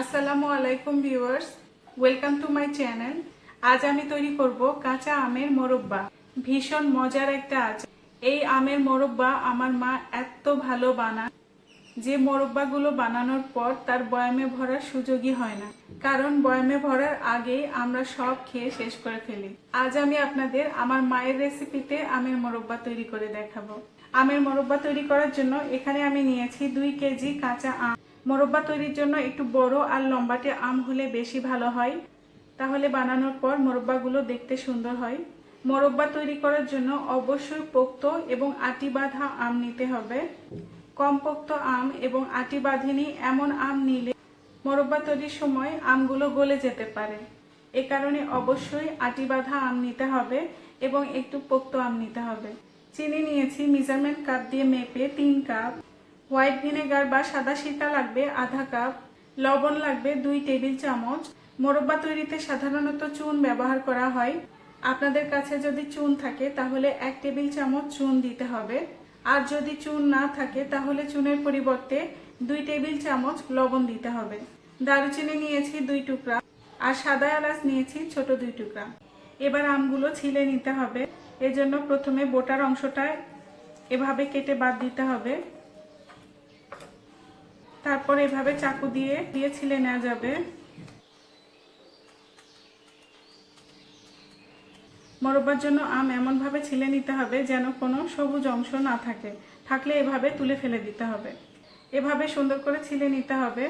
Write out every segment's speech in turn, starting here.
আসসালামু আলাইকুম viewers, welcome to my channel. আজ আমি তৈরি করব কাঁচা আমের মোরব্বা। ভীষণ মজার একটা আছে এই আমের মোরব্বা আমার মা এত ভালো বানায়। যে মোরব্বাগুলো বানানোর পর তার বয়ামে ভরার সুযোগই হয় না। কারণ বয়ামে ভরার আগেই আমরা সব খেয়ে শেষ করে ফেলি। আজ আমি আপনাদের আমার মায়ের রেসিপিতে আমের মোরব্বা তৈরি করে দেখাবো। আমের মোরব্বা তৈরি করার জন্য এখানে আমি নিয়েছি দুই কেজি কাঁচা আম। মোরব্বা তৈরির জন্য একটু বড় আর লম্বাটে আম হলে বেশি ভালো হয়। তাহলে বানানোর পর মোরব্বাগুলো দেখতে সুন্দর হয়। মোরব্বা তৈরি করার জন্য অবশ্যই পোক্ত এবং আটি বাঁধা আম নিতে হবে। কম পোক্ত আম এবং আটি বাঁধেনি এমন আম নিলে মোরব্বা তৈরির সময় আমগুলো গলে যেতে পারে। এ কারণে অবশ্যই আটি বাঁধা আম নিতে হবে এবং একটু পোক্ত আম নিতে হবে। চিনি নিয়েছি মেজারমেন্ট কাপ দিয়ে মেপে তিন কাপ হোয়াইট ভিনেগার বা সাদা সিরকা লাগবে, আধা কাপ। লবণ লাগবে, দুই টেবিল চামচ। মোরব্বা তৈরিতে সাধারণত চুন ব্যবহার করা হয়। আপনাদের কাছে যদি চুন থাকে, তাহলে এক টেবিল চামচ চুন দিতে হবে। আর যদি চুন না থাকে, তাহলে চুনের পরিবর্তে দুই টেবিল চামচ লবণ দিতে হবে। দারুচিনি নিয়েছি দুই টুকরা, আর সাদা এলাচ নিয়েছি ছোট দুই টুকরা। এবার আমগুলো ছিলে নিতে হবে। এজন্য প্রথমে বোটার অংশটা এভাবে কেটে বাদ দিতে হবে। তারপর এভাবে চাকু দিয়ে দিয়ে ছিলে নেওয়া যাবে। মরব্বার জন্য আম এমনভাবে ছিলে নিতে হবে যেন কোনো সবুজ অংশ না থাকে। থাকলে এভাবে তুলে ফেলে দিতে হবে। এভাবে সুন্দর করে ছিলে নিতে হবে।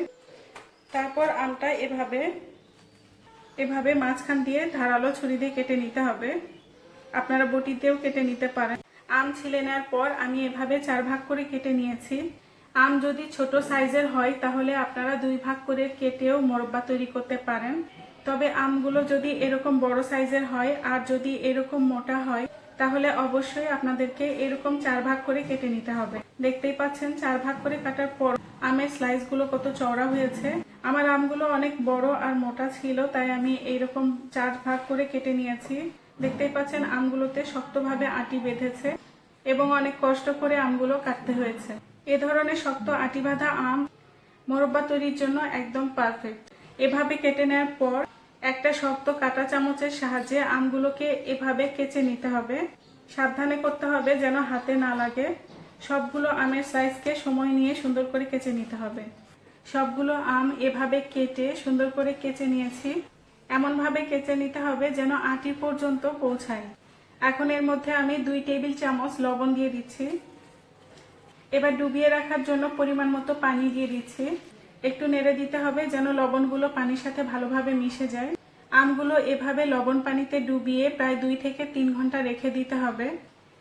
তারপর আমটা এভাবে এভাবে মাঝখান দিয়ে ধারালো ছুরি দিয়ে কেটে নিতে হবে। আপনারা বটিতেও কেটে নিতে পারেন। আম ছিলে নেওয়ার পর আমি এভাবে চার ভাগ করে কেটে নিয়েছি। আম যদি ছোট সাইজের হয়, তাহলে আপনারা দুই ভাগ করে কেটেও মোরব্বা তৈরি করতে পারেন। তবে আমগুলো যদি এরকম বড় সাইজের হয় আর যদি এরকম মোটা হয়, তাহলে অবশ্যই আপনাদেরকে এরকম চার ভাগ করে কেটে নিতে হবে। দেখতেই পাচ্ছেন, চার ভাগ করে কাটার পর আমের স্লাইসগুলো কত চওড়া হয়েছে। আমার আমগুলো অনেক বড় আর মোটা ছিল, তাই আমি এইরকম চার ভাগ করে কেটে নিয়েছি। দেখতেই পাচ্ছেন, আমগুলোতে শক্তভাবে আটি বেঁধেছে এবং অনেক কষ্ট করে আমগুলো কাটতে হয়েছে। এ ধরনের শক্ত আটি বাঁধা আম মোরব্বা তৈরির জন্য একদম পারফেক্ট এভাবে কেটে নেওয়ার পর একটা শক্ত কাঁটা চামচের সাহায্যে আমগুলোকে এভাবে কেচে নিতে হবে। সাবধানে করতে হবে যেন হাতে না লাগে। সবগুলো আমের সাইজকে সময় নিয়ে সুন্দর করে কেচে নিতে হবে। সবগুলো আম এভাবে কেটে সুন্দর করে কেচে নিয়েছি। এমনভাবে কেচে নিতে হবে যেন আটি পর্যন্ত পৌঁছায়। এখন এর মধ্যে আমি দুই টেবিল চামচ লবণ দিয়ে দিচ্ছি। এবার ডুবিয়ে রাখার জন্য পরিমাণ মতো পানি দিয়ে দিচ্ছি। একটু নেড়ে দিতে হবে যেন লবণগুলো পানির সাথে ভালোভাবে মিশে যায়। আমগুলো এভাবে লবণ পানিতে ডুবিয়ে প্রায় দুই থেকে তিন ঘণ্টা রেখে দিতে হবে।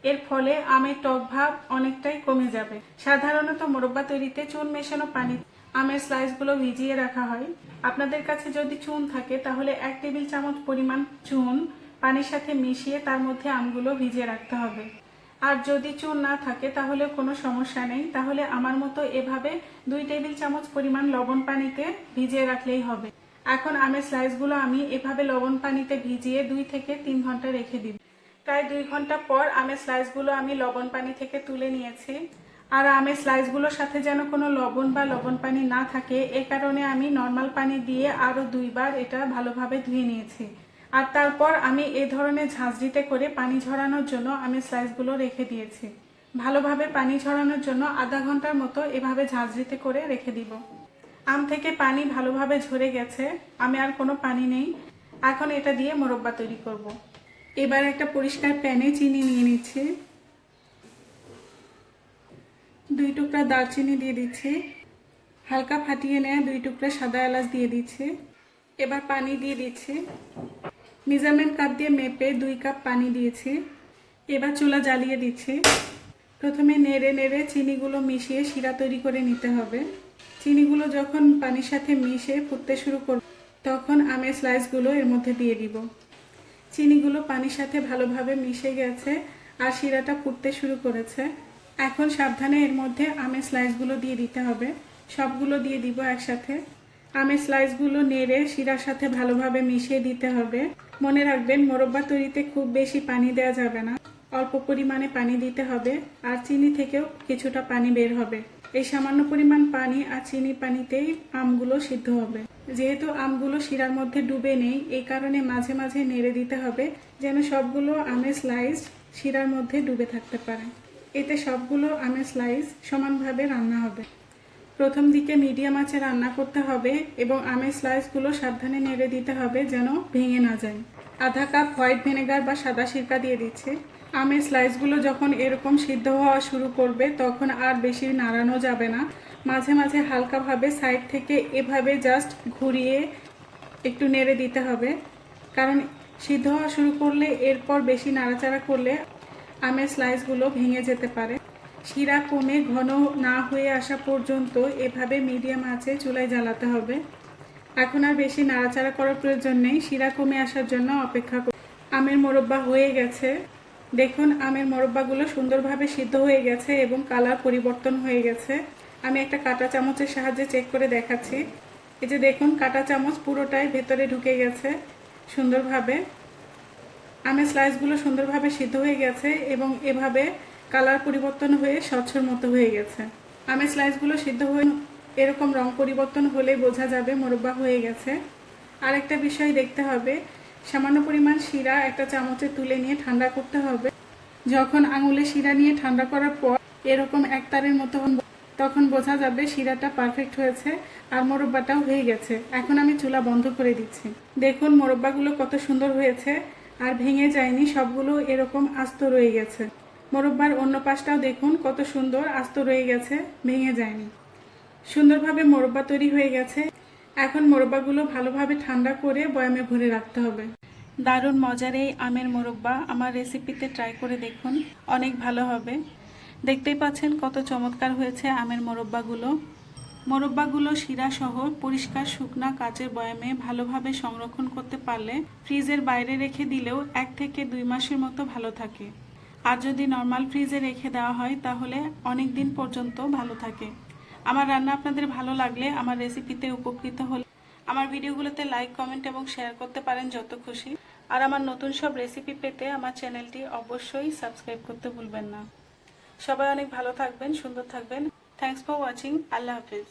এর ফলে আমের টক ভাব অনেকটাই কমে যাবে। সাধারণত মোরব্বা তৈরিতে চুন মেশানো পানি আমের স্লাইসগুলো ভিজিয়ে রাখা হয়। আপনাদের কাছে যদি চুন থাকে, তাহলে এক টেবিল চামচ পরিমাণ চুন পানির সাথে মিশিয়ে তার মধ্যে আমগুলো ভিজিয়ে রাখতে হবে। আর যদি চুন না থাকে, তাহলে কোনো সমস্যা নেই। তাহলে আমার মতো এভাবে দুই টেবিল চামচ পরিমাণ লবণ পানিতে ভিজিয়ে রাখলেই হবে। এখন আমের স্লাইসগুলো আমি এভাবে লবণ পানিতে ভিজিয়ে দুই থেকে তিন ঘণ্টা রেখে দিব। প্রায় দুই ঘণ্টা পর আমের স্লাইসগুলো আমি লবণ পানি থেকে তুলে নিয়েছি। আর আমের স্লাইসগুলোর সাথে যেন কোনো লবণ বা লবণ পানি না থাকে, এ কারণে আমি নর্মাল পানি দিয়ে আরও দুইবার এটা ভালোভাবে ধুয়ে নিয়েছি। আর তারপর আমি এ ধরনের ঝাঁঝরিতে করে পানি ঝরানোর জন্য আমি স্লাইসগুলো রেখে দিয়েছি। ভালোভাবে পানি ঝরানোর জন্য আধা ঘণ্টার মতো এভাবে ঝাঁঝরিতে করে রেখে দিব। আম থেকে পানি ভালোভাবে ঝরে গেছে, আমি আর কোনো পানি নেই। এখন এটা দিয়ে মোরব্বা তৈরি করব। এবার একটা পরিষ্কার প্যানে চিনি নিয়ে নিচ্ছি। দুই টুকরা দারচিনি দিয়ে দিচ্ছি। হালকা ফাটিয়ে নেওয়া দুই টুকরা সাদা এলাচ দিয়ে দিচ্ছি। এবার পানি দিয়ে দিচ্ছি। মেজারমেন্ট কাপ দিয়ে মেপে দুই কাপ পানি দিয়েছি। এবার চুলা জ্বালিয়ে দিচ্ছি। প্রথমে নেড়ে নেড়ে চিনিগুলো মিশিয়ে শিরা তৈরি করে নিতে হবে। চিনিগুলো যখন পানির সাথে মিশে ফুটতে শুরু করবে, তখন আমের স্লাইসগুলো এর মধ্যে দিয়ে দিব। চিনিগুলো পানির সাথে ভালোভাবে মিশে গেছে আর শিরাটা ফুটতে শুরু করেছে। এখন সাবধানে এর মধ্যে আমের স্লাইসগুলো দিয়ে দিতে হবে। সবগুলো দিয়ে দিব একসাথে। আমের স্লাইসগুলো নেড়ে শিরার সাথে ভালোভাবে মিশিয়ে দিতে হবে। মনে রাখবেন, মোরব্বা তৈরিতে খুব বেশি পানি দেওয়া যাবে না। অল্প পরিমাণে পানি দিতে হবে, আর চিনি থেকেও কিছুটা পানি বের হবে। এই সামান্য পরিমাণ পানি আর চিনি পানিতেই আমগুলো সিদ্ধ হবে। যেহেতু আমগুলো শিরার মধ্যে ডুবে নেই, এই কারণে মাঝে মাঝে নেড়ে দিতে হবে, যেন সবগুলো আমের স্লাইস শিরার মধ্যে ডুবে থাকতে পারে। এতে সবগুলো আমের স্লাইস সমানভাবে রান্না হবে। প্রথম দিকে মিডিয়াম আঁচে রান্না করতে হবে এবং আমের স্লাইসগুলো সাবধানে নেড়ে দিতে হবে যেন ভেঙে না যায়। আধা কাপ হোয়াইট ভিনেগার বা সাদা সিরকা দিয়ে দিচ্ছে। আমের স্লাইসগুলো যখন এরকম সিদ্ধ হওয়া শুরু করবে, তখন আর বেশি নাড়ানো যাবে না। মাঝে মাঝে হালকাভাবে সাইড থেকে এভাবে জাস্ট ঘুরিয়ে একটু নেড়ে দিতে হবে। কারণ সিদ্ধ হওয়া শুরু করলে এরপর বেশি নাড়াচাড়া করলে আমের স্লাইসগুলো ভেঙে যেতে পারে। শিরা কমে ঘন না হয়ে আসা পর্যন্ত এভাবে মিডিয়াম আঁচে চুলায় জ্বালাতে হবে। এখন আর বেশি নাড়াচাড়া করার প্রয়োজন নেই। শিরা কমে আসার জন্য অপেক্ষা আমের মোরব্বা হয়ে গেছে। দেখুন, আমের মোরব্বাগুলো সুন্দরভাবে সিদ্ধ হয়ে গেছে এবং কালার পরিবর্তন হয়ে গেছে। আমি একটা কাঁটা চামচের সাহায্যে চেক করে দেখাচ্ছি। এই যে দেখুন, কাঁটা চামচ পুরোটাই ভেতরে ঢুকে গেছে সুন্দরভাবে। আমের স্লাইসগুলো সুন্দরভাবে সিদ্ধ হয়ে গেছে এবং এভাবে কালার পরিবর্তন হয়ে স্বচ্ছর মতো হয়ে গেছে। আমের স্লাইসগুলো সিদ্ধ হয়ে এরকম রং পরিবর্তন হলে বোঝা যাবে মোরব্বা হয়ে গেছে। আরেকটা বিষয় দেখতে হবে, সামান্য পরিমাণ শিরা একটা চামচে তুলে নিয়ে ঠান্ডা করতে হবে। যখন আঙুলে শিরা নিয়ে ঠান্ডা করার পর এরকম একতারের মতো তখন বোঝা যাবে শিরাটা পারফেক্ট হয়েছে আর মোরব্বাটাও হয়ে গেছে। এখন আমি চুলা বন্ধ করে দিচ্ছি। দেখুন মোরব্বাগুলো কত সুন্দর হয়েছে, আর ভেঙে যায়নি, সবগুলো এরকম আস্ত রয়ে গেছে। মোরব্বার অন্য পাশটাও দেখুন, কত সুন্দর, আস্ত রয়ে গেছে, ভেঙে যায়নি। সুন্দরভাবে মোরব্বা তৈরি হয়ে গেছে। এখন মোরব্বাগুলো ভালোভাবে ঠান্ডা করে বয়ামে ভরে রাখতে হবে। দারুণ মজার এই আমের মোরব্বা, আমার রেসিপিতে ট্রাই করে দেখুন, অনেক ভালো হবে। দেখতেই পাচ্ছেন কত চমৎকার হয়েছে আমের মোরব্বাগুলো। মোরব্বাগুলো শিরা সহ পরিষ্কার শুকনা কাচের বয়ামে ভালোভাবে সংরক্ষণ করতে পারলে ফ্রিজের বাইরে রেখে দিলেও এক থেকে দুই মাসের মতো ভালো থাকে। আর যদি নর্মাল ফ্রিজে রেখে দেওয়া হয়, তাহলে অনেক দিন পর্যন্ত ভালো থাকে। আমার রান্না আপনাদের ভালো লাগলে আমার রেসিপিতে উপকৃত হলে আমার ভিডিওগুলোতে লাইক কমেন্ট এবং শেয়ার করতে পারেন যত খুশি। আর আমার নতুন সব রেসিপি পেতে আমার চ্যানেলটি অবশ্যই সাবস্ক্রাইব করতে ভুলবেন না। সবাই অনেক ভালো থাকবেন, সুন্দর থাকবেন। থ্যাংকস ফর ওয়াচিং আল্লাহ হাফিজ।